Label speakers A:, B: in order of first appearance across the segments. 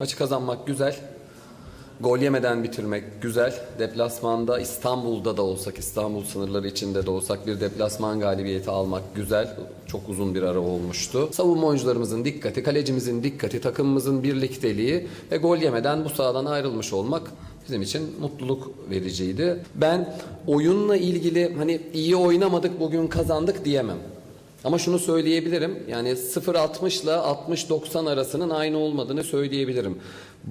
A: Maçı kazanmak güzel. Gol yemeden bitirmek güzel. Deplasmanda İstanbul'da da olsak, İstanbul sınırları içinde de olsak bir deplasman galibiyeti almak güzel. Çok uzun bir ara olmuştu. Savunma oyuncularımızın dikkati, kalecimizin dikkati, takımımızın birlikteliği ve gol yemeden bu sahadan ayrılmış olmak bizim için mutluluk vericiydi. Ben oyunla ilgili hani iyi oynamadık bugün kazandık diyemem. Ama şunu söyleyebilirim. Yani 0.60 ile 60-90 arasının aynı olmadığını söyleyebilirim.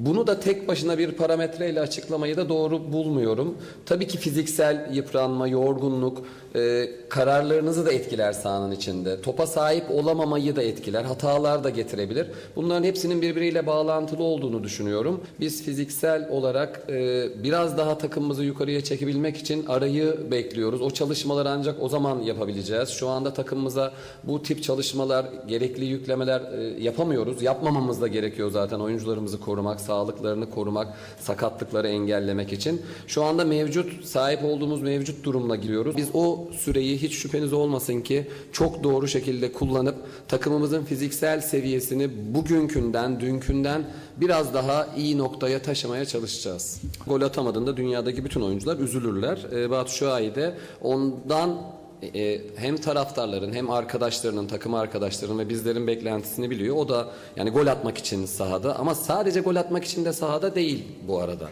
A: Bunu da tek başına bir parametreyle açıklamayı da doğru bulmuyorum. Tabii ki fiziksel yıpranma, yorgunluk e, kararlarınızı da etkiler sahanın içinde. Topa sahip olamamayı da etkiler, hatalar da getirebilir. Bunların hepsinin birbiriyle bağlantılı olduğunu düşünüyorum. Biz fiziksel olarak e, biraz daha takımımızı yukarıya çekebilmek için arayı bekliyoruz. O çalışmaları ancak o zaman yapabileceğiz. Şu anda takımımıza bu tip çalışmalar, gerekli yüklemeler e, yapamıyoruz. Yapmamamız da gerekiyor zaten oyuncularımızı korumak, sağlıklarını korumak, sakatlıkları engellemek için. Şu anda mevcut, sahip olduğumuz mevcut durumla giriyoruz. Biz o süreyi hiç şüpheniz olmasın ki çok doğru şekilde kullanıp takımımızın fiziksel seviyesini bugünkünden, dünkünden biraz daha iyi noktaya taşımaya çalışacağız. Gol atamadığında dünyadaki bütün oyuncular üzülürler. E, Batu Şua'yı ondan e, hem taraftarların hem arkadaşlarının, takım arkadaşlarının ve bizlerin beklentisini biliyor. O da yani gol atmak için sahada ama sadece gol atmak için de sahada değil bu arada.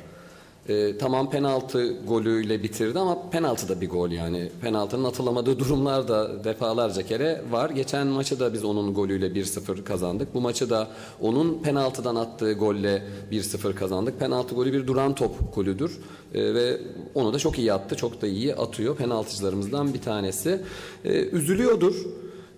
A: E, tamam penaltı golüyle bitirdi ama penaltı da bir gol yani. Penaltının atılamadığı durumlar da defalarca kere var. Geçen maçı da biz onun golüyle 1-0 kazandık. Bu maçı da onun penaltıdan attığı golle 1-0 kazandık. Penaltı golü bir duran top golüdür. E, ve onu da çok iyi attı. Çok da iyi atıyor. Penaltıcılarımızdan bir tanesi. E, üzülüyordur.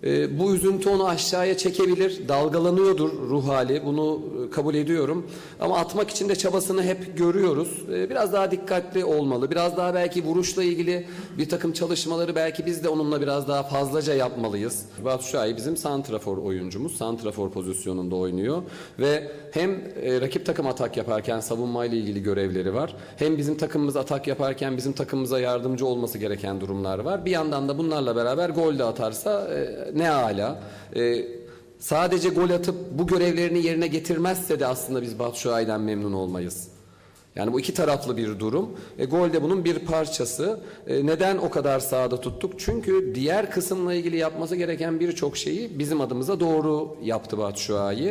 A: E, bu üzüntü onu aşağıya çekebilir, dalgalanıyordur ruh hali. Bunu e, kabul ediyorum. Ama atmak için de çabasını hep görüyoruz. E, biraz daha dikkatli olmalı. Biraz daha belki vuruşla ilgili bir takım çalışmaları belki biz de onunla biraz daha fazlaca yapmalıyız. Batu Şahin bizim santrafor oyuncumuz. Santrafor pozisyonunda oynuyor ve hem e, rakip takım atak yaparken savunmayla ilgili görevleri var. Hem bizim takımımız atak yaparken bizim takımımıza yardımcı olması gereken durumlar var. Bir yandan da bunlarla beraber gol de atarsa e, ne ala. E, sadece gol atıp bu görevlerini yerine getirmezse de aslında biz Batu Şuay'dan memnun olmayız. Yani bu iki taraflı bir durum. E, gol de bunun bir parçası. E, neden o kadar sahada tuttuk? Çünkü diğer kısımla ilgili yapması gereken birçok şeyi bizim adımıza doğru yaptı Batu Şuay'ı.